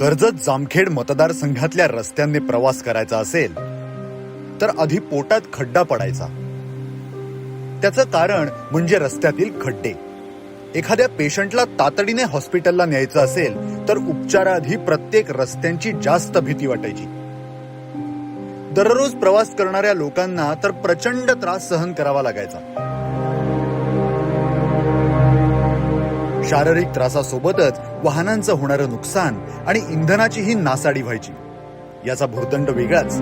कर्जत जामखेड मतदारसंघातल्या रस्त्यांनी प्रवास करायचा असेल तर आधी पोटात खड्डा पडायचा. त्याचं कारण म्हणजे रस्त्यातील खड्डे. एखाद्या पेशंटला तातडीने हॉस्पिटलला न्यायचं असेल तर उपचाराआधी प्रत्येक रस्त्यांची जास्त भीती वाटायची. दररोज प्रवास करणाऱ्या लोकांना तर प्रचंड त्रास सहन करावा लागायचा. शारीरिक त्रासासोबतच वाहनांचं होणारं नुकसान आणि इंधनाचीही नासाडी व्हायची. याचा भूर्दंड वेगळाच.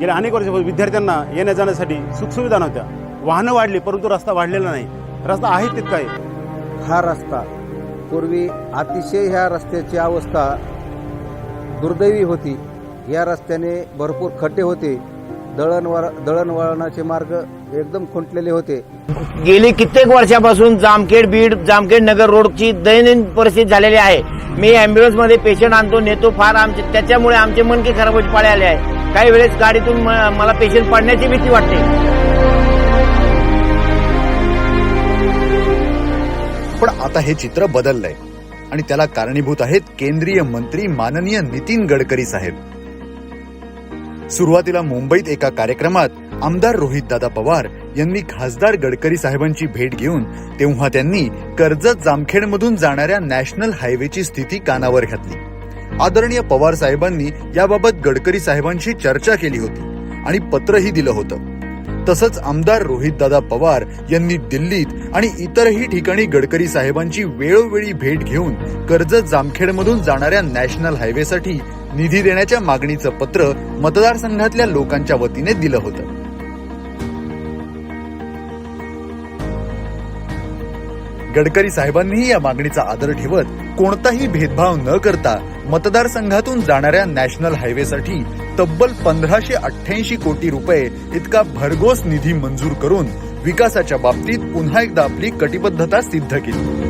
गेल्या अनेक वर्षापासून विद्यार्थ्यांना येण्या जाण्यासाठी सुखसुविधा नव्हत्या. वाहनं वाढली परंतु रस्ता वाढलेला नाही. रस्ता आहे तितका आहे हा रस्ता. पूर्वी अतिशय ह्या रस्त्याची अवस्था दुर्दैवी होती. या रस्त्याने भरपूर खड्डे होते. दळणवळ दळणवळणाचे मार्ग एकदम खुंटलेले होते. गेली कित्येक वर्षापासून जामखेड बीड जामखेड नगर रोडची दैनंदिन परिस्थिती झालेली आहे. मी अँब्युलन्समध्ये पेशंट आणतो नेतो फार आमचे त्याच्यामुळे आमचे मनके खराब होत पाळे आले आहे. काही वेळेस गाडीतून म- मला पेशंट पडण्याची भीती वाटते. पण आता हे चित्र बदललंय. आणि त्याला कारणीभूत आहेत केंद्रीय मंत्री माननीय नितीन गडकरी साहेब. सुरुवातीला मुंबईत एका कार्यक्रमात आमदार रोहितदादा पवार यांनी खासदार गडकरी साहेबांची भेट घेऊन तेव्हा त्यांनी कर्जत जामखेडमधून जाणाऱ्या नॅशनल हायवेची स्थिती कानावर घातली. आदरणीय पवार साहेबांनी याबाबत गडकरी साहेबांशी चर्चा केली होती आणि पत्रही दिलं होतं. तसंच आमदार रोहितदादा पवार यांनी दिल्लीत आणि इतरही ठिकाणी गडकरी साहेबांची वेळोवेळी भेट घेऊन कर्जत जामखेडमधून जाणाऱ्या नॅशनल हायवेसाठी निधी देण्याच्या मागणीचं पत्र मतदारसंघातल्या लोकांच्या वतीने दिलं होतं. गडकरी साहेबांनीही या मागणीचा आदर ठेवत कोणताही भेदभाव न करता मतदारसंघातून जाणाऱ्या नॅशनल हायवेसाठी तब्बल पंधराशे अठ्ठ्याऐंशी कोटी रुपये इतका भरघोस निधी मंजूर करून विकासाच्या बाबतीत पुन्हा एकदा आपली कटिबद्धता सिद्ध केली.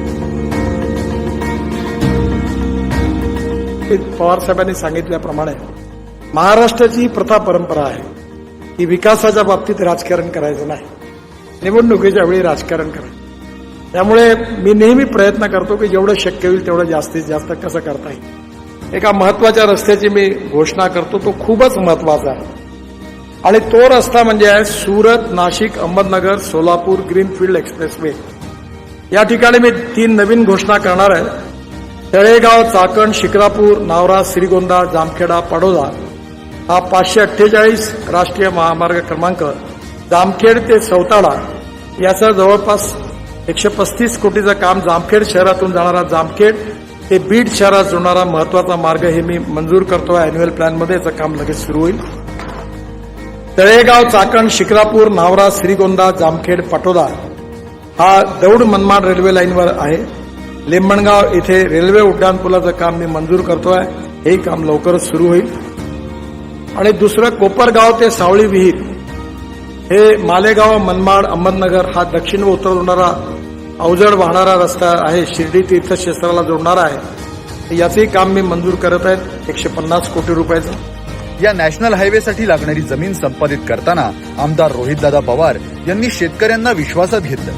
पवार साहेबांनी सांगितल्याप्रमाणे महाराष्ट्राची प्रथा परंपरा आहे. की विकासाच्या बाबतीत राजकारण करायचं नाही. निवडणुकीच्या वेळी राजकारण करायचं त्यामुळे मी नेहमी प्रयत्न करतो की जेवढं शक्य होईल तेवढं जास्तीत जास्त कसं करता येईल. एका महत्त्वाच्या रस्त्याची मी घोषणा करतो तो खूपच महत्त्वाचा आहे. आणि तो रस्ता म्हणजे आहे सुरत नाशिक अहमदनगर सोलापूर ग्रीनफील्ड एक्सप्रेसवे. या ठिकाणी मी तीन नवीन घोषणा करणार आहे. तळेगाव चाकण शिक्रापूर नावरा श्रीगोंदा जामखेडा पडोदा. हा पाचशे अठ्ठेचाळीस राष्ट्रीय महामार्ग क्रमांक जामखेड ते सौताडा याचं जवळपास एकशे पस्तीस कोटीचं काम जामखेड शहरातून जाणारा जामखेड ते बीड शहरात जोडणारा महत्त्वाचा मार्ग हे मी मंजूर करतो. अॅन्युअल प्लॅनमध्ये याचं काम लगेच सुरू होईल. तळेगाव चाकण शिक्रापूर नावरा श्रीगोंदा जामखेड पाटोदा हा दौड मनमाड रेल्वे लाईनवर आहे. लिंबणगाव इथे रेल्वे उड्डाणपुलाचं काम मी मंजूर करतो आहे. हे काम लवकरच सुरू होईल. आणि दुसरं कोपरगाव ते सावळी विहीर हे मालेगाव मनमाड अहमदनगर हा दक्षिण व उत्तर होणारा अवजड वाहणारा रस्ता आहे शिर्डी तीर्थक्षेत्राला जोडणारा आहे. याचंही काम मी मंजूर करत आहेत एकशे पन्नास कोटी रुपयाचं. या नॅशनल हायवेसाठी लागणारी जमीन संपादित करताना आमदार रोहितदादा पवार यांनी शेतकऱ्यांना विश्वासात घेतलं.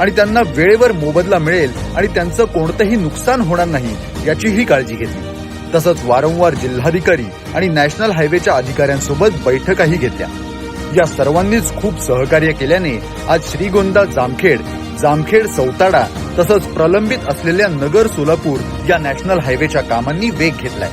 आणि त्यांना वेळेवर मोबदला मिळेल आणि त्यांचं कोणतंही नुकसान होणार नाही याचीही काळजी घेतली. तसंच वारंवार जिल्हाधिकारी आणि नॅशनल हायवेच्या अधिकाऱ्यांसोबत बैठकाही घेतल्या. या सर्वांनीच खूप सहकार्य केल्याने आज श्रीगोंदा जामखेड जामखेड सौताडा तसंच प्रलंबित असलेल्या नगर सोलापूर या नॅशनल हायवेच्या कामांनी वेग घेतलाय.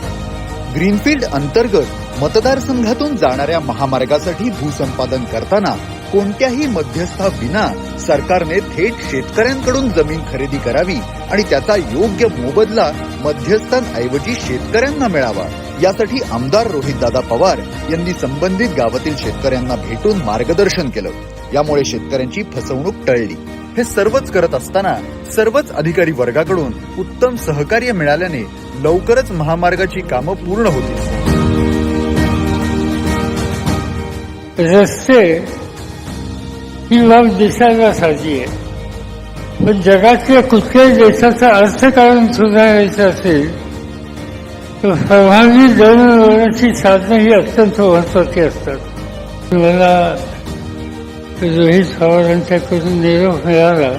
ग्रीनफील्ड अंतर्गत मतदारसंघातून जाणाऱ्या महामार्गासाठी भूसंपादन करताना कोणत्याही मध्यस्थाविना सरकारने थेट शेतकऱ्यांकडून जमीन खरेदी करावी आणि त्याचा योग्य मोबदला मध्यस्थांऐवजी शेतकऱ्यांना मिळावा. यासाठी आमदार रोहितदादा पवार यांनी संबंधित गावातील शेतकऱ्यांना भेटून मार्गदर्शन केलं. यामुळे शेतकऱ्यांची फसवणूक टळली. हे सर्वच करत असताना सर्वच अधिकारी वर्गाकडून उत्तम सहकार्य मिळाल्याने लवकरच महामार्गाची कामं पूर्ण होती रस्ते ही बाब दिसायला साधी आहे. पण जगातल्या कुठल्याही देशाचं अर्थकारण सुधारायचं असेल तर सर्वांगी दळणवळणाची साधनं ही अत्यंत महत्वाची असतात. मला रोहित पवारांच्याकडून निरोप मिळाला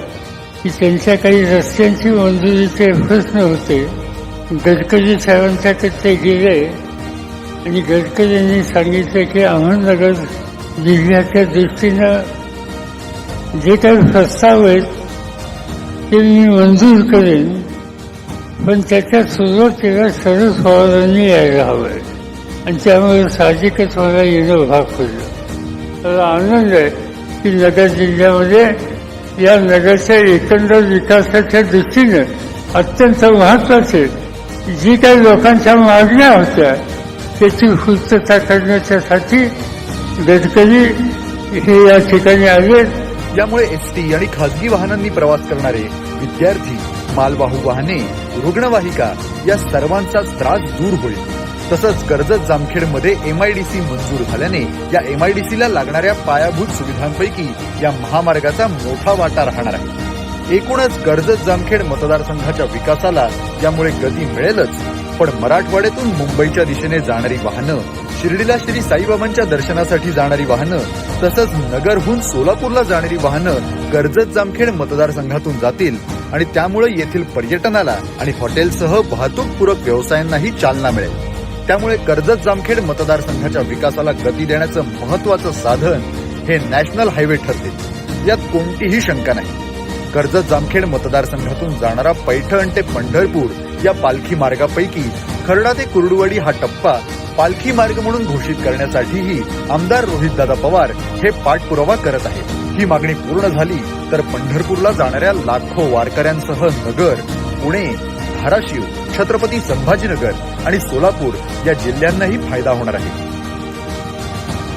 की त्यांच्या काही रस्त्यांची मंजुरीचे प्रश्न होते. गडकरी साहेबांच्याकडे ते गेले आणि गडकरी यांनी सांगितलं की अहमदनगर जिल्ह्याच्या दृष्टीनं जे काही प्रस्ताव आहेत ते मी मंजूर करेन पण त्याच्या सुरुवातीला शरद पवारांनी यायला हवं. आणि त्यामुळे साहजिकच मला येणं भाग पडलं. तर आनंद आहे. की नगर जिल्ह्यामध्ये या नगरच्या एकंदर विकासाच्या दृष्टीनं अत्यंत महत्त्वाचे जी काही लोकांच्या मागण्या होत्या त्याची पूर्तता करण्याच्यासाठी गडकरी हे या ठिकाणी आले. यामुळे एसटी आणि खासगी वाहनांनी प्रवास करणारे विद्यार्थी मालवाहू वाहने रुग्णवाहिका या सर्वांचा त्रास दूर होईल. तसंच कर्जत जामखेडमध्ये एमआयडीसी मंजूर झाल्याने या एमआयडीसीला लागणाऱ्या पायाभूत सुविधांपैकी या महामार्गाचा मोठा वाटा राहणार आहे. एकूणच कर्जत जामखेड मतदारसंघाच्या विकासाला यामुळे गती मिळेलच पण मराठवाड्यातून मुंबईच्या दिशेने जाणारी वाहनं शिर्डीला श्री साईबाबांच्या दर्शनासाठी जाणारी वाहनं तसंच नगरहून सोलापूरला जाणारी वाहनं कर्जत जामखेड मतदारसंघातून जातील आणि त्यामुळे येथील पर्यटनाला आणि हॉटेलसह वाहतूकपूरक व्यवसायांनाही चालना मिळेल. त्यामुळे कर्जत जामखेड मतदारसंघाच्या विकासाला गती देण्याचं महत्वाचं साधन हे नॅशनल हायवे ठरते. यात कोणतीही शंका नाही. कर्जत जामखेड मतदारसंघातून जाणारा पैठण ते पंढरपूर या पालखी मार्गापैकी खर्डा ते कुर्डुवाडी हा टप्पा पालखी मार्ग म्हणून घोषित करण्यासाठीही आमदार रोहितदादा पवार हे पाठपुरावा करत आहेत. ही मागणी पूर्ण झाली तर पंढरपूरला जाणाऱ्या लाखो वारकऱ्यांसह नगर पुणे धाराशिव छत्रपती संभाजीनगर आणि सोलापूर या जिल्ह्यांनाही फायदा होणार आहे.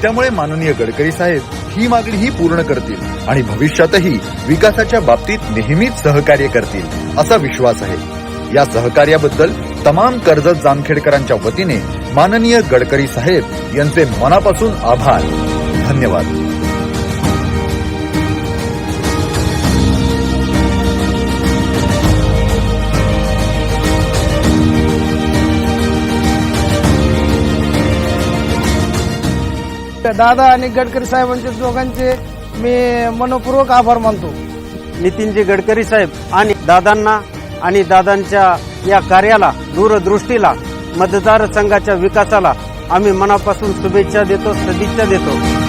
त्यामुळे माननीय गडकरी साहेब ही मागणीही पूर्ण करतील आणि भविष्यातही विकासाच्या बाबतीत नेहमीच सहकार्य करतील असा विश्वास आहे. या सहकार्याबद्दल तमाम कर्जत जामखेडकरांच्या वतीने माननीय गडकरी साहेब यांचे मनापासून आभार. धन्यवाद. दादा आणि गडकरी साहेबांचे दोघांचे मी मनपूर्वक आभार मानतो. नितीनजी गडकरी साहेब आणि दादांना आणि दादांच्या या कार्याला दूरदृष्टीला मतदारसंघाच्या विकासाला आम्ही मनापासून शुभेच्छा देतो सदिच्छा देतो.